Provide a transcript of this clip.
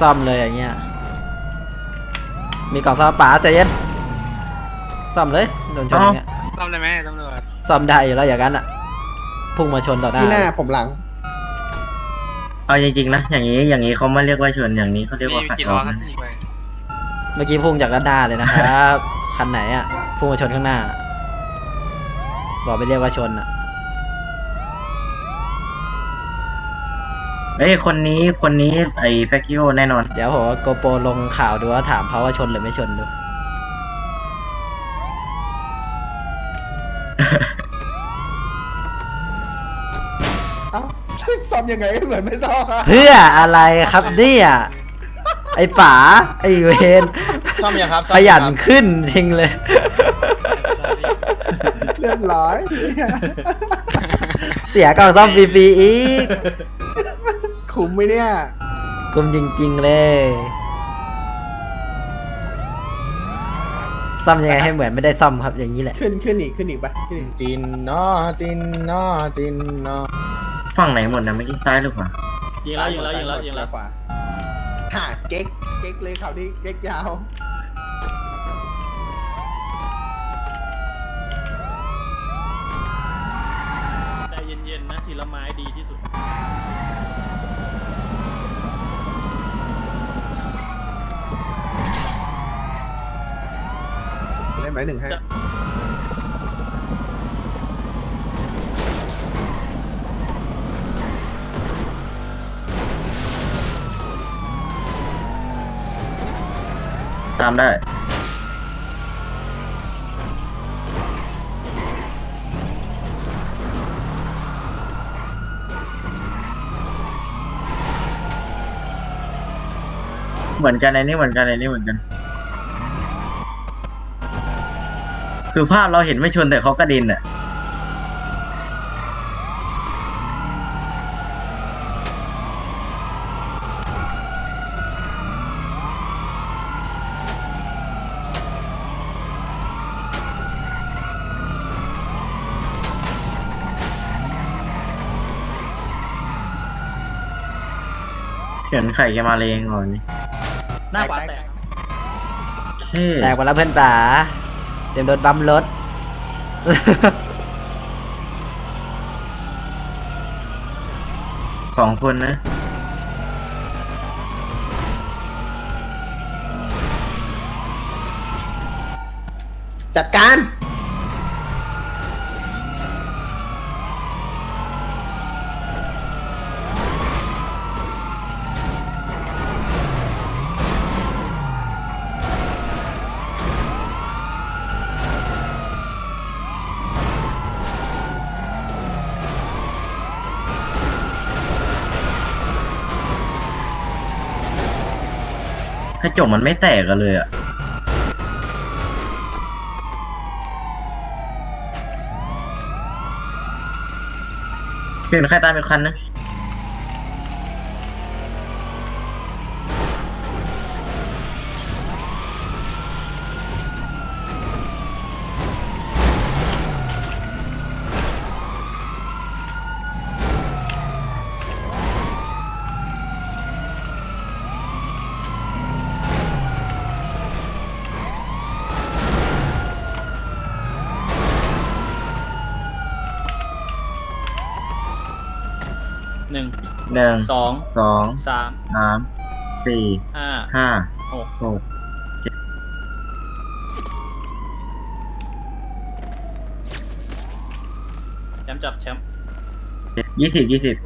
ซ่อมเลยอย่างเงี้ย มีกล่องซ่อมป๋าใจเย็นซ่อมเลยโดนชนอย่างเงี้ยซ่อมได้ไหมตำรวจซ่อมได้อยู่แล้วอย่างนั้นอะพุ่งมาชนต่อหน้าที่หน้าผมหลัง เอาจริงๆนะอย่างนี้อย่างนี้เขาไม่เรียกว่าชนอย่างนี้เขาเรียกว่ามีขัดกี่อล้ออกครับนะที่ยิงไปเมื่อกี้พุ่งจากด้านหน้าเลยนะครับ คันไหนอะพุ่งมาชนข้างหน้า บอกไม่เรียกว่าชนอะ เอ้ยคนนี้คนนี้ไอ้แฟกิโอแน่นอน เดี๋ยวผมโกโปรลงข่าวดูว่าถามเขาว่าชนหรือไม่ชนดู เอ้า ซ่อมยังไงเหมือนไม่ซ่อมอะเพื่ออะไรครับเนี่ยไอ้ป๋าไอ้เวนซ่อมยังครับซ่ขอมยัยันงครับขึ้นจริงเลย เรียบร้อย เสียกล่องซ่อมฟรีๆอีก คุ้มไหมเนี่ยกุมจริงๆเลยซ่อมยังไงให้เหมือนไม่ได้ซ่อมครับอย่างนี้แหละ ขึ้นขึ้นอีกขึ้นอีกปะขึ้นอีกตินนอตินนอตินนอฝั่งไหนหมดนะเมื่อกี้ซ้ายหรือขวายิงแล้วยิงแล้วยิงแล้วยิงแล้วขวาหาเก๊กเก๊กเลยเขาวนี้เก๊กยาว ใจเย็นๆนะทีละไม้ดีที่สุด เล่นไหมหนึ่งให้จะตามได้ เหมือนกันในนี้เหมือนกันในนี้เหมือนกัน คือภาพเราเห็นไม่ชนแต่เขากระเด็นอะเขียนไข่แกมาเลงก่อนนี่หน้าขวาแตกโอเคแตกไปแล้วเพื่อนป๋า เตรียมโดนบัมรถสองคนนะ จัดการ ระจกมันไม่แตกกันเลยอะเห็นใครตามอีกคันนะ หนึ่งหนึ่งสองสองสามสามสี่ห้าห้าหกหกแชมป์จับแชมป์ยี่สิบยี่สิบ